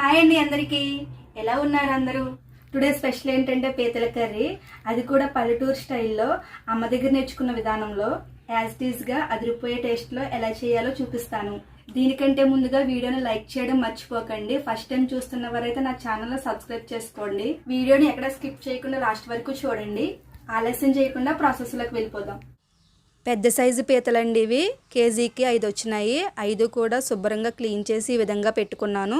Hi అండి అందరికీ. ఎలా ఉన్నారు అందరూ? టుడే స్పెషల్ ఏంటంటే పీతల కర్రీ. అది కూడా పల్లెటూరు స్టైల్లో అమ్మ దగ్గర నేర్చుకున్న విధానంలో యాజ్ టీస్గా అదిరిపోయే టేస్ట్లో ఎలా చేయాలో చూపిస్తాను. దీనికంటే ముందుగా వీడియోని లైక్ చేయడం మర్చిపోకండి. ఫస్ట్ టైం చూస్తున్న వారైతే నా ఛానల్లో సబ్స్క్రైబ్ చేసుకోండి. వీడియోని ఎక్కడ స్కిప్ చేయకుండా లాస్ట్ వరకు చూడండి. ఆలస్యం చేయకుండా ప్రాసెస్లోకి వెళ్ళిపోదాం. పెద్ద సైజు పీతలండి ఇవి. కేజీకి ఐదు వచ్చినాయి ఐదు కూడా శుభ్రంగా క్లీన్ చేసి ఈ విధంగా పెట్టుకున్నాను.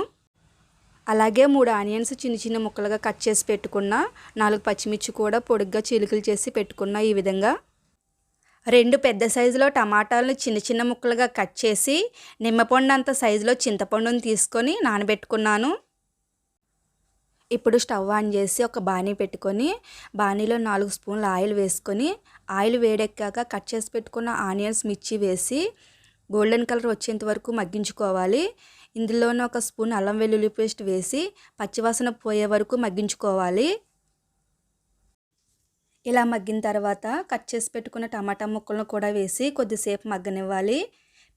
అలాగే మూడు ఆనియన్స్ చిన్న చిన్న ముక్కలుగా కట్ చేసి పెట్టుకున్న నాలుగు పచ్చిమిర్చి కూడా పొడుగ్గా చిలుకలు చేసి పెట్టుకున్న ఈ విధంగా. రెండు పెద్ద సైజులో టమాటాలను చిన్న చిన్న ముక్కలుగా కట్ చేసి నిమ్మపండు అంత సైజులో చింతపండుని తీసుకొని నానబెట్టుకున్నాను. ఇప్పుడు స్టవ్ ఆన్ చేసి ఒక బాణీ పెట్టుకొని బాణీలో నాలుగు స్పూన్ల ఆయిల్ వేసుకొని ఆయిల్ వేడెక్కాక కట్ చేసి పెట్టుకున్న ఆనియన్స్ మిర్చి వేసి గోల్డెన్ కలర్ వచ్చేంత వరకు మగ్గించుకోవాలి. ఇందులోనే ఒక స్పూన్ అల్లం వెల్లుల్లి పేస్ట్ వేసి పచ్చివాసన పోయే వరకు మగ్గించుకోవాలి. ఇలా మగ్గిన తర్వాత కట్ చేసి పెట్టుకున్న టమాటా ముక్కలను కూడా వేసి కొద్దిసేపు మగ్గనివ్వాలి.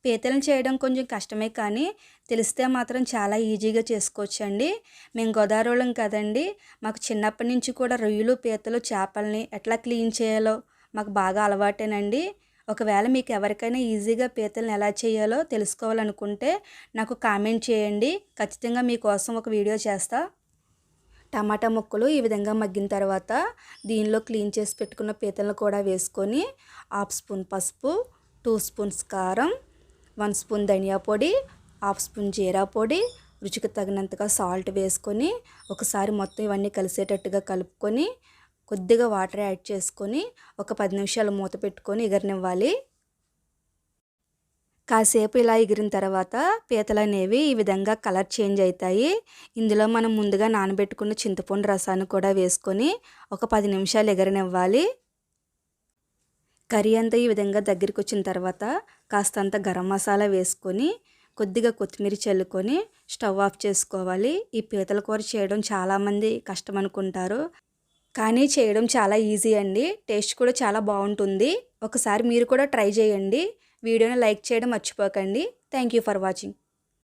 పీతలను చేయడం కొంచెం కష్టమే కానీ తెలిస్తే మాత్రం చాలా ఈజీగా చేసుకోవచ్చండి. మేము గోదావరిలో కదండి మాకు చిన్నప్పటి నుంచి కూడా రొయ్యలు పీతలు చేపల్ని ఎట్లా క్లీన్ చేయాలో మాకు బాగా అలవాటేనండి. ఒకవేళ మీకు ఎవరికైనా ఈజీగా పీతలను ఎలా చేయాలో తెలుసుకోవాలనుకుంటే నాకు కామెంట్ చేయండి. ఖచ్చితంగా మీకోసం ఒక వీడియో చేస్తా. టమాటా ముక్కలు ఈ విధంగా మగ్గిన తర్వాత దీనిలో క్లీన్ చేసి పెట్టుకున్న పీతలను కూడా వేసుకొని హాఫ్ స్పూన్ పసుపు టూ స్పూన్స్ కారం వన్ స్పూన్ ధనియా పొడి హాఫ్ స్పూన్ జీరా పొడి రుచికి తగినంతగా సాల్ట్ వేసుకొని ఒకసారి మొత్తం ఇవన్నీ కలిసేటట్టుగా కలుపుకొని కొద్దిగా వాటర్ యాడ్ చేసుకొని ఒక పది నిమిషాలు మూత పెట్టుకొని ఎగరనివ్వాలి. కాసేపు ఇలా ఎగిరిన తర్వాత పీతలు అనేవి ఈ విధంగా కలర్ చేంజ్ అవుతాయి ఇందులో మనం ముందుగా నానబెట్టుకున్న చింతపండు రసాన్ని కూడా వేసుకొని ఒక పది నిమిషాలు ఎగరనివ్వాలి. కర్రీ అంతా ఈ విధంగా దగ్గరికి వచ్చిన తర్వాత కాస్తంత గరం మసాలా వేసుకొని కొద్దిగా కొత్తిమీర చల్లుకొని స్టవ్ ఆఫ్ చేసుకోవాలి. ఈ పీతల కూర చేయడం చాలామంది కష్టం అనుకుంటారు. కానీ చేయడం చాలా ఈజీ అండి. టేస్ట్ కూడా చాలా బాగుంటుంది. ఒకసారి మీరు కూడా ట్రై చేయండి. వీడియోని లైక్ చేయడం మర్చిపోకండి. Thank you for watching.